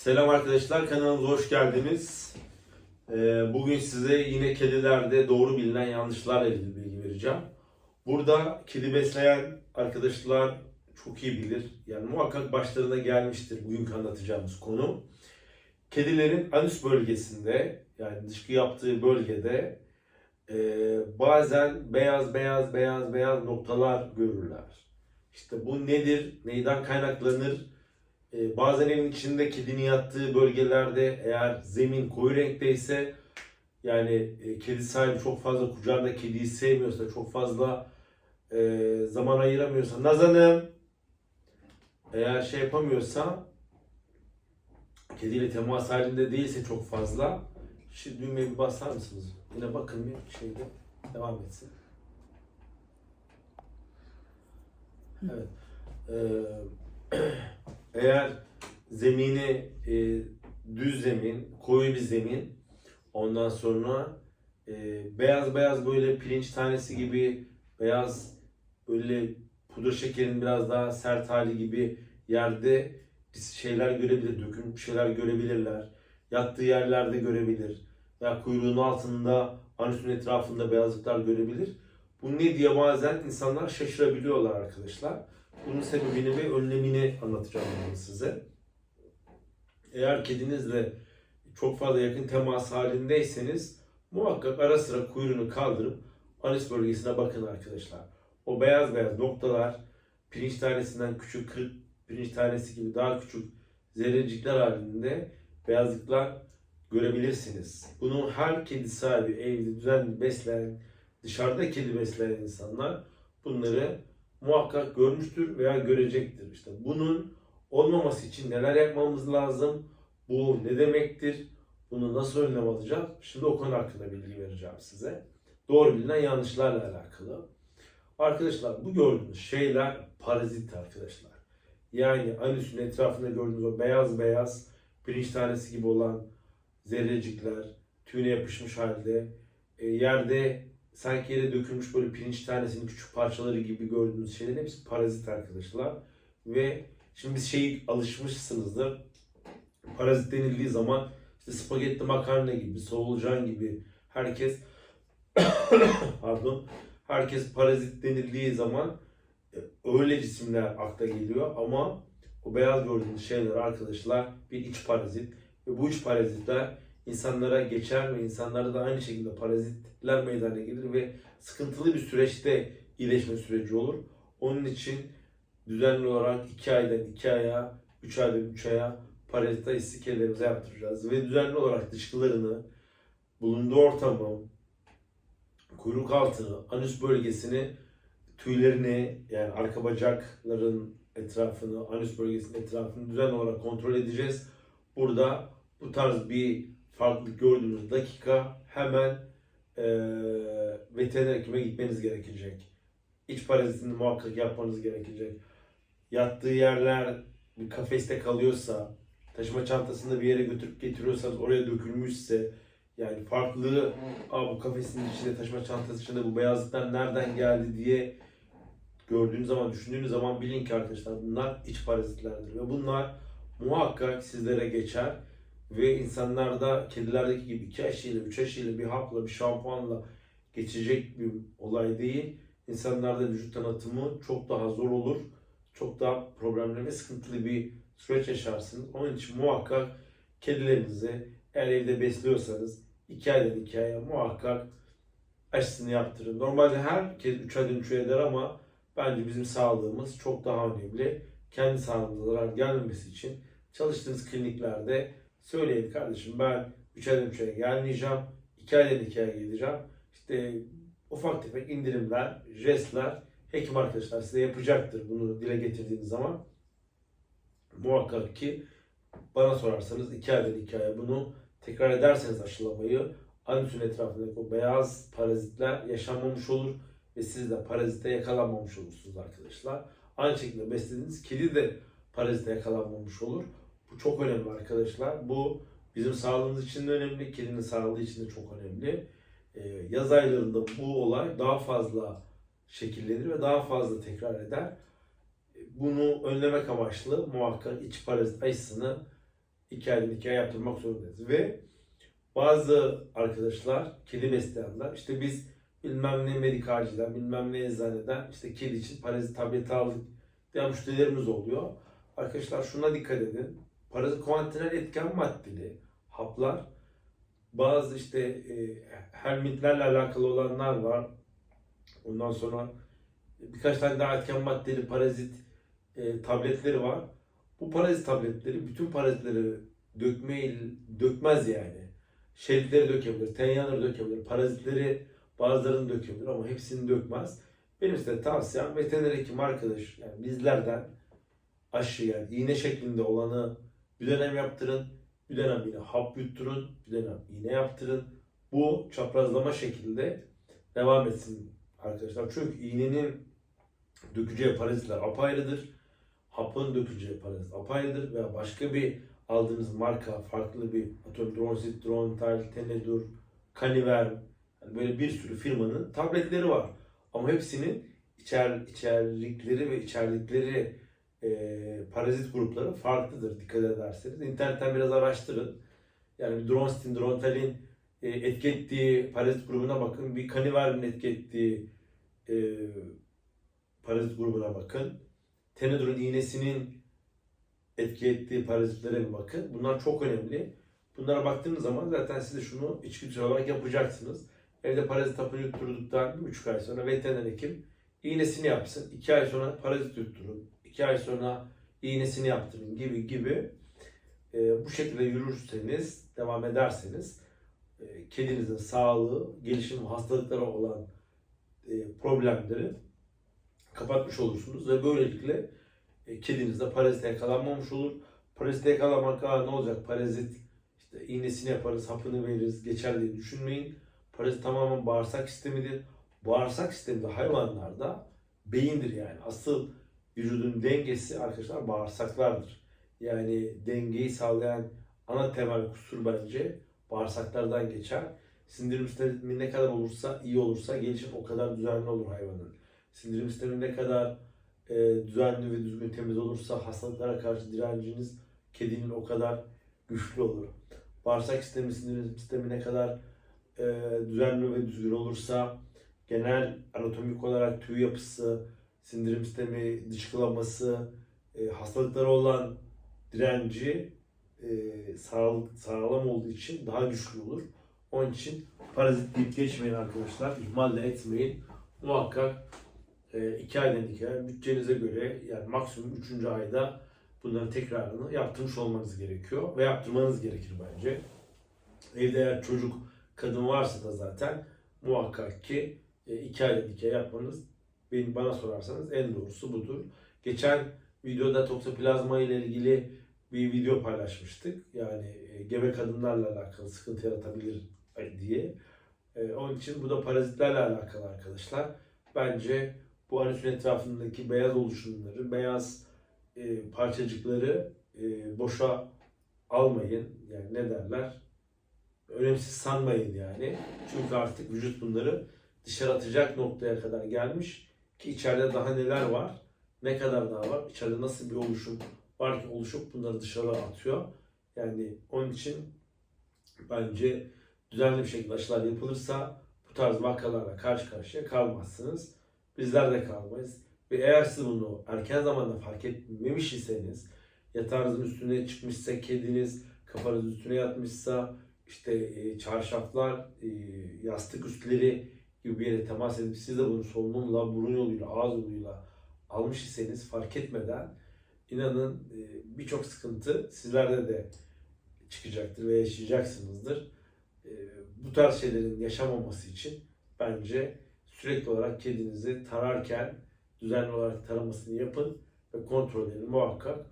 Selam arkadaşlar, kanalımıza hoş geldiniz. Ee, Bugün size yine kedilerde doğru bilinen yanlışlarla ilgili bilgi vereceğim. Burada kedi besleyen arkadaşlar çok iyi bilir. Yani muhakkak başlarına gelmiştir bugünkü anlatacağımız konu. Kedilerin anüs bölgesinde yani dışkı yaptığı bölgede e, bazen beyaz beyaz beyaz beyaz noktalar görürler. İşte bu nedir, neyden kaynaklanır? Ee, bazen evin içinde kedinin yattığı bölgelerde eğer zemin koyu renkteyse yani e, kedi sahibi çok fazla kucağında kediyi sevmiyorsa, çok fazla e, zaman ayıramıyorsa, Nazan'ım eğer şey yapamıyorsa kediyle temas halinde değilse çok fazla şu düğmeye bir basar mısınız? Yine bakın bir şeyde devam etsin. Evet. Ee, eğer zemini e, düz zemin, koyu bir zemin, ondan sonra e, beyaz beyaz böyle pirinç tanesi gibi beyaz böyle pudra şekerin biraz daha sert hali gibi yerde şeyler görebilir, dökülmüş şeyler görebilirler. Yattığı yerlerde görebilir. Ya kuyruğunun altında, anüsün etrafında beyazlıklar görebilir. Bu ne diye bazen insanlar şaşırabiliyorlar arkadaşlar. Bunun sebebini ve önlemini anlatacağım size. Eğer kedinizle çok fazla yakın temas halindeyseniz muhakkak ara sıra kuyruğunu kaldırıp anüs bölgesine bakın arkadaşlar. O beyaz beyaz noktalar pirinç tanesinden küçük kırık pirinç tanesi gibi daha küçük zerrecikler halinde beyazlıklar görebilirsiniz. Bunu her kedi sahibi evde düzenli besleyen, dışarıda kedi besleyen insanlar bunları muhakkak görmüştür veya görecektir. İşte bunun olmaması için neler yapmamız lazım? Bu ne demektir? Bunu nasıl önlem alacağız? Şimdi o konu hakkında bilgi vereceğim size. Doğru bilinen yanlışlarla alakalı. Arkadaşlar bu gördüğünüz şeyler parazit arkadaşlar. Yani anüsün etrafında gördüğünüz o beyaz beyaz pirinç tanesi gibi olan zerrecikler, tüyüne yapışmış halde, e, yerde sanki yere dökülmüş böyle pirinç tanesinin küçük parçaları gibi gördüğünüz şeylerin hepsi parazit arkadaşlar. Ve şimdi biz şey alışmışsınızdır. Parazit denildiği zaman işte spagetti makarna gibi, solucan gibi herkes pardon herkes parazit denildiği zaman e, öyle cisimler akla geliyor ama o beyaz gördüğünüz şeyler arkadaşlar bir iç parazit ve bu iç parazitler insanlara geçer ve insanlarda da aynı şekilde parazitler meydana gelir ve sıkıntılı bir süreçte iyileşme süreci olur. Onun için düzenli olarak 2 aydan 2 aya, 3 aydan 3 aya parazita istikelerimize yaptıracağız. Ve düzenli olarak dışkılarını, bulunduğu ortamı, kuyruk altını, anüs bölgesini, tüylerini yani arka bacakların etrafını, anüs bölgesinin etrafını düzenli olarak kontrol edeceğiz. Burada bu tarz bir farklılık gördüğünüz dakika hemen e, veteriner hekime gitmeniz gerekecek. İç parazitini muhakkak yapmanız gerekecek. Yattığı yerler bir kafeste kalıyorsa, taşıma çantasında bir yere götürüp getiriyorsanız oraya dökülmüşse, yani farklı, Aa, bu kafesin içinde, taşıma çantası içinde bu beyazlıklar nereden geldi diye gördüğünüz zaman, düşündüğünüz zaman bilin ki arkadaşlar bunlar iç parazitlerdir. Ve bunlar muhakkak sizlere geçer ve insanlarda kedilerdeki gibi iki aşıyla, üç aşıyla, bir hapla, bir şampuanla geçecek bir olay değil. İnsanlarda vücut tanıtımı çok daha zor olur. Çok daha problemli ve sıkıntılı bir süreç yaşarsınız. Onun için muhakkak kedilerinizi eğer evde besliyorsanız 2 aydan 2 aya muhakkak aşısını yaptırın. Normalde herkes 3 aydan 3 eder ama bence bizim sağlığımız çok daha önemli. Kendi sağlığınıza zarar gelmemesi için çalıştığınız kliniklerde söyleyin kardeşim ben 3 aydan 3 aya gelmeyeceğim. 2 aydan 2 aya geleceğim. İşte ufak tefek indirimler, jestler hekim arkadaşlar size yapacaktır bunu dile getirdiğiniz zaman. Muhakkak ki bana sorarsanız 2 aydan 2 aya bunu tekrar ederseniz aşılamayı anüsün etrafındaki o beyaz parazitler yaşanmamış olur ve siz de parazite yakalanmamış olursunuz arkadaşlar. Aynı şekilde beslediğiniz kedi de parazite yakalanmamış olur. Bu çok önemli arkadaşlar. Bu bizim sağlığımız için de önemli, kedinin sağlığı için de çok önemli. Ee, yaz aylarında bu olay daha fazla şekillenir ve daha fazla tekrar eder. Bunu önlemek amaçlı muhakkak iç parazit aşısını iki aydan iki ay yaptırmak zorundayız. Ve bazı arkadaşlar, kedi besleyenler, işte biz bilmem ne medikalciden, bilmem ne eczaneden işte kedi için parazit tableti aldık diyen müşterilerimiz oluyor. Arkadaşlar şuna dikkat edin. Parazit kuantinal etken maddeli haplar bazı işte e, helmintlerle alakalı olanlar var. Ondan sonra birkaç tane daha etken maddeli parazit e, tabletleri var. Bu parazit tabletleri bütün parazitleri dökmeyi dökmez yani. Şeritleri dökebilir, tenyaları dökebilir, parazitleri bazılarını dökebilir ama hepsini dökmez. Benim size tavsiyem veteriner hekim arkadaş yani bizlerden aşı yani iğne şeklinde olanı bir dönem yaptırın. Bir dönem yine hap yutturun. Bir dönem iğne yaptırın. Bu çaprazlama şekilde devam etsin arkadaşlar. Çünkü iğnenin dökeceği parazitler apayrıdır. Hapın dökeceği parazit apayrıdır. Veya başka bir aldığınız marka farklı bir atıyorum Dronsit, Drontal, Tenedur, Caniver yani böyle bir sürü firmanın tabletleri var. Ama hepsinin içer, içerikleri ve içerdikleri e, parazit grupları farklıdır dikkat ederseniz. İnternetten biraz araştırın. Yani bir Dronsitin, Drontalin e, etki ettiği parazit grubuna bakın. Bir Caniver'in etki ettiği e, parazit grubuna bakın. Tenedur'un iğnesinin etki ettiği parazitlere bir bakın. Bunlar çok önemli. Bunlara baktığınız zaman zaten siz de şunu içgüdüsel olarak yapacaksınız. Evde parazit hapını yutturduktan bir buçuk ay sonra veteriner hekim iğnesini yapsın. iki ay sonra parazit yutturun. İki ay sonra iğnesini yaptırın gibi gibi. E, bu şekilde yürürseniz, devam ederseniz e, kedinizin sağlığı, gelişim ve hastalıkları olan e, problemleri kapatmış olursunuz ve böylelikle e, kedinizde parazite yakalanmamış olur. Parazite yakalanmak ne olacak? Parazit işte iğnesini yaparız, hapını veririz, geçer diye düşünmeyin. Parazit tamamen bağırsak sistemidir. Bağırsak sistemi de hayvanlarda beyindir yani. Asıl vücudun dengesi arkadaşlar bağırsaklardır. Yani dengeyi sağlayan ana temel kusur bence bağırsaklardan geçer. Sindirim sistemi ne kadar olursa, iyi olursa gelişim o kadar düzenli olur hayvanın. Sindirim sistemi ne kadar e, düzenli ve düzgün temiz olursa hastalıklara karşı direnciniz kedinin o kadar güçlü olur. Bağırsak sistemi, sindirim sistemi ne kadar e, düzenli ve düzgün olursa genel anatomik olarak tüy yapısı, sindirim sistemi dışkılaması, e, hastalıklara olan direnci e, sağlık, sağlam olduğu için daha güçlü olur. Onun için parazit deyip geçmeyin arkadaşlar. ihmal de etmeyin. Muhakkak e, iki aydan iki ay bütçenize göre yani maksimum üçüncü ayda bunların tekrarını yaptırmış olmanız gerekiyor. Ve yaptırmanız gerekir bence. Evde eğer çocuk, kadın varsa da zaten muhakkak ki e, iki aydan iki ay yapmanız benim bana sorarsanız en doğrusu budur. Geçen videoda toksoplazma ile ilgili bir video paylaşmıştık. Yani e, gebe kadınlarla alakalı sıkıntı yaratabilir diye. E, onun için bu da parazitlerle alakalı arkadaşlar. Bence bu anüsün etrafındaki beyaz oluşumları, beyaz e, parçacıkları e, boşa almayın. Yani ne derler? Önemsiz sanmayın yani. Çünkü artık vücut bunları dışarı atacak noktaya kadar gelmiş ki içeride daha neler var, ne kadar daha var, içeride nasıl bir oluşum var ki oluşup bunları dışarı atıyor. Yani onun için bence düzenli bir şekilde aşılar yapılırsa bu tarz vakalarla karşı karşıya kalmazsınız. Bizler de kalmayız. Ve eğer siz bunu erken zamanda fark etmemiş iseniz, yatağınızın üstüne çıkmışsa kediniz, kafanız üstüne yatmışsa, işte e, çarşaflar, e, yastık üstleri gibi bir yere temas edip siz de bunu solunumla, burun yoluyla, ağız yoluyla almış iseniz fark etmeden inanın e, birçok sıkıntı sizlerde de çıkacaktır ve yaşayacaksınızdır. E, bu tarz şeylerin yaşamaması için bence sürekli olarak kedinizi tararken düzenli olarak taramasını yapın ve kontrollerini muhakkak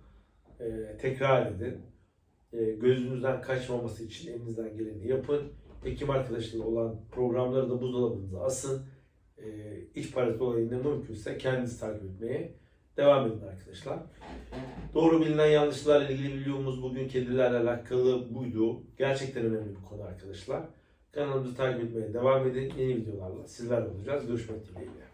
e, tekrar edin. Gözünüzden kaçmaması için elinizden geleni yapın. Hekim arkadaşıyla olan programları da buzdolabınıza asın. E, iç parazit olayında mümkünse kendinizi takip etmeye devam edin arkadaşlar. Doğru bilinen yanlışlarla ilgili videomuz bugün kedilerle alakalı buydu. Gerçekten önemli bir konu arkadaşlar. Kanalımızı takip etmeye devam edin. Yeni videolarla sizlerle olacağız. Görüşmek dileğiyle.